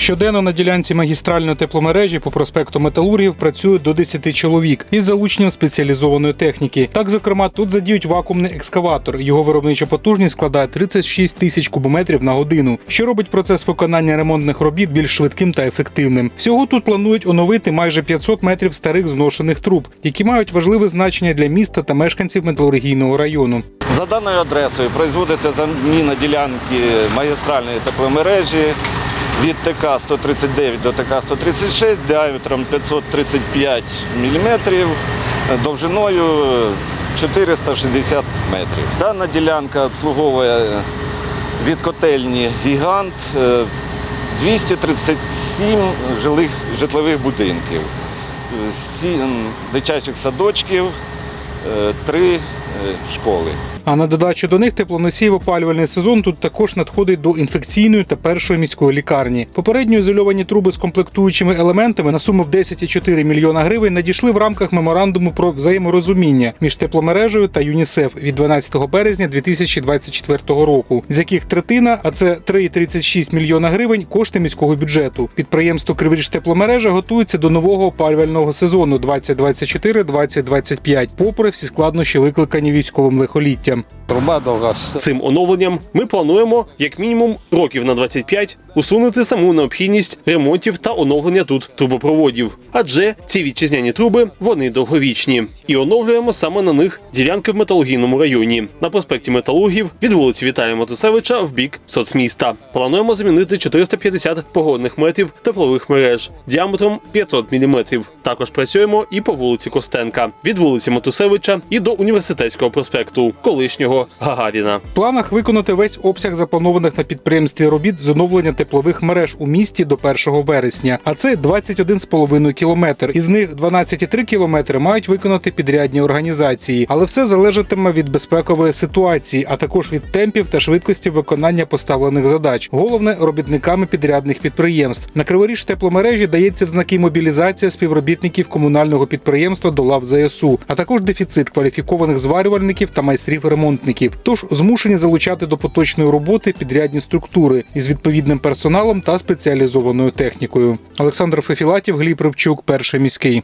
Щоденно на ділянці магістральної тепломережі по проспекту Металургів працює до 10 чоловік із залученням спеціалізованої техніки. Так, зокрема, тут задіють вакуумний екскаватор. Його виробнича потужність складає 36 тисяч кубометрів на годину, що робить процес виконання ремонтних робіт більш швидким та ефективним. Всього тут планують оновити майже 500 метрів старих зношених труб, які мають важливе значення для міста та мешканців металургійного району. За даною адресою производиться заміна ділянки магістральної тепломережі від ТК-139 до ТК-136 діаметром 535 мм, довжиною 460 метрів. Дана ділянка обслуговує від котельні гігант е, 237 жилих, житлових будинків, 7 дитячих садочків, е, три е, школи. А на додачу до них теплоносій в опалювальний сезон тут також надходить до інфекційної та першої міської лікарні. Попередньо ізольовані труби з комплектуючими елементами на суму в 10,4 мільйона гривень надійшли в рамках меморандуму про взаєморозуміння між тепломережею та ЮНІСЕФ від 12 березня 2024 року, з яких третина, а це 3,36 мільйона гривень, кошти міського бюджету. Підприємство Криворіж тепломережа готується до нового опалювального сезону 2024-2025, попри всі складнощі, викликані військовим лихоліттям дітям. Труба довга. Цим оновленням ми плануємо як мінімум років на 25 усунути саму необхідність ремонтів та оновлення тут трубопроводів. Адже ці вітчизняні труби вони довговічні. І оновлюємо саме на них ділянки в металургійному районі. На проспекті Металургів від вулиці Віталія Матусевича в бік соцміста. Плануємо замінити 450 погодних метрів теплових мереж діаметром 500 мм. Також працюємо і по вулиці Костенка від вулиці Матусевича і до університетського проспекту, колишнього Гагаріна. В планах виконати весь обсяг запланованих на підприємстві робіт з оновлення теплових мереж у місті до 1 вересня. А це 21,5 кілометр. Із них 12,3 кілометри мають виконати підрядні організації, але все залежатиме від безпекової ситуації, а також від темпів та швидкості виконання поставлених задач. Головне робітниками підрядних підприємств. На криворіж тепломережі дається в знаки мобілізація співробітників комунального підприємства до лав ЗСУ, а також дефіцит кваліфікованих зварювальників та майстрів ремонтників. Тож змушені залучати до поточної роботи підрядні структури із відповідним персоналом та спеціалізованою технікою. Олександр Фефілатів, Гліб Рибчук, перший міський.